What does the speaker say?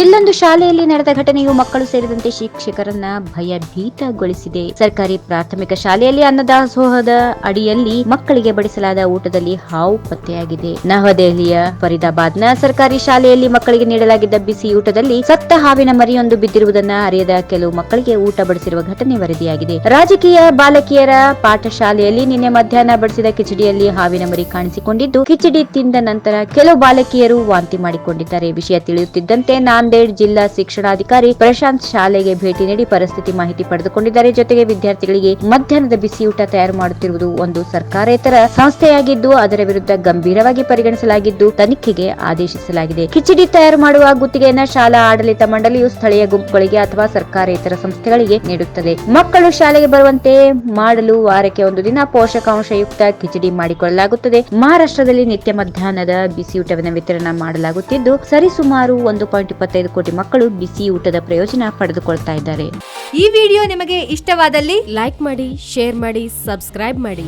ಇಲ್ಲೊಂದು ಶಾಲೆಯಲ್ಲಿ ನಡೆದ ಘಟನೆಯು ಮಕ್ಕಳು ಸೇರಿದಂತೆ ಶಿಕ್ಷಕರನ್ನ ಭಯಭೀತಗೊಳಿಸಿದೆ. ಸರ್ಕಾರಿ ಪ್ರಾಥಮಿಕ ಶಾಲೆಯಲ್ಲಿ ಅನ್ನದಾಸೋಹದ ಅಡಿಯಲ್ಲಿ ಮಕ್ಕಳಿಗೆ ಬಡಿಸಲಾದ ಊಟದಲ್ಲಿ ಹಾವು ಪತ್ತೆಯಾಗಿದೆ. ನವದೆಹಲಿಯ ಫರೀದಾಬಾದ್ನ ಸರ್ಕಾರಿ ಶಾಲೆಯಲ್ಲಿ ಮಕ್ಕಳಿಗೆ ನೀಡಲಾಗಿದ್ದ ಬಿಸಿ ಊಟದಲ್ಲಿ ಸತ್ತ ಹಾವಿನ ಮರಿಯೊಂದು ಬಿದ್ದಿರುವುದನ್ನ ಅರಿಯದ ಕೆಲವು ಮಕ್ಕಳಿಗೆ ಊಟ ಬಡಿಸಿರುವ ಘಟನೆ ವರದಿಯಾಗಿದೆ. ರಾಜಕೀಯ ಬಾಲಕಿಯರ ಪಾಠಶಾಲೆಯಲ್ಲಿ ನಿನ್ನೆ ಮಧ್ಯಾಹ್ನ ಬಡಿಸಿದ ಕಿಚಡಿಯಲ್ಲಿ ಹಾವಿನ ಮರಿ ಕಾಣಿಸಿಕೊಂಡಿದ್ದು, ಕಿಚಡಿ ತಿಂದ ನಂತರ ಕೆಲವು ಬಾಲಕಿಯರು ವಾಂತಿ ಮಾಡಿಕೊಂಡಿದ್ದಾರೆ. ವಿಷಯ ತಿಳಿಯುತ್ತಿದ್ದಂತೆ ನಾಂದೇಡ್ ಜಿಲ್ಲಾ ಶಿಕ್ಷಣಾಧಿಕಾರಿ ಪ್ರಶಾಂತ್ ಶಾಲೆಗೆ ಭೇಟಿ ನೀಡಿ ಪರಿಸ್ಥಿತಿ ಮಾಹಿತಿ ಪಡೆದುಕೊಂಡಿದ್ದಾರೆ. ಜೊತೆಗೆ ವಿದ್ಯಾರ್ಥಿಗಳಿಗೆ ಮಧ್ಯಾಹ್ನದ ಬಿಸಿಯೂಟ ತಯಾರು ಮಾಡುತ್ತಿರುವುದು ಒಂದು ಸರ್ಕಾರೇತರ ಸಂಸ್ಥೆಯಾಗಿದ್ದು, ಅದರ ವಿರುದ್ಧ ಗಂಭೀರವಾಗಿ ಪರಿಗಣಿಸಲಾಗಿದ್ದು, ತನಿಖೆಗೆ ಆದೇಶಿಸಲಾಗಿದೆ. ಕಿಚಡಿ ತಯಾರು ಮಾಡುವ ಗುತ್ತಿಗೆಯನ್ನು ಶಾಲಾ ಆಡಳಿತ ಮಂಡಳಿಯು ಸ್ಥಳೀಯ ಗುಂಪುಗಳಿಗೆ ಅಥವಾ ಸರ್ಕಾರೇತರ ಸಂಸ್ಥೆಗಳಿಗೆ ನೀಡುತ್ತದೆ. ಮಕ್ಕಳು ಶಾಲೆಗೆ ಬರುವಂತೆ ಮಾಡಲು ವಾರಕ್ಕೆ ಒಂದು ದಿನ ಪೋಷಕಾಂಶಯುಕ್ತ ಕಿಚಡಿ ಮಾಡಿಕೊಳ್ಳಲಾಗುತ್ತದೆ. ಮಹಾರಾಷ್ಟ್ರದಲ್ಲಿ ನಿತ್ಯ ಮಧ್ಯಾಹ್ನದ ಬಿಸಿಯೂಟವನ್ನು ವಿತರಣೆ ಮಾಡಲಾಗುತ್ತಿದ್ದು, ಸರಿಸುಮಾರು ಒಂದು ಪಾಯಿಂಟ್ ಇಪ್ಪತ್ತೈದು ಕೋಟಿ ಮಕ್ಕಳು ಬಿಸಿ ಊಟದ ಪ್ರಯೋಜನ ಪಡೆದುಕೊಳ್ತಾ ಇದ್ದಾರೆ. ಈ ವಿಡಿಯೋ ನಿಮಗೆ ಇಷ್ಟವಾದಲ್ಲಿ ಲೈಕ್ ಮಾಡಿ, ಶೇರ್ ಮಾಡಿ, ಸಬ್ಸ್ಕ್ರೈಬ್ ಮಾಡಿ.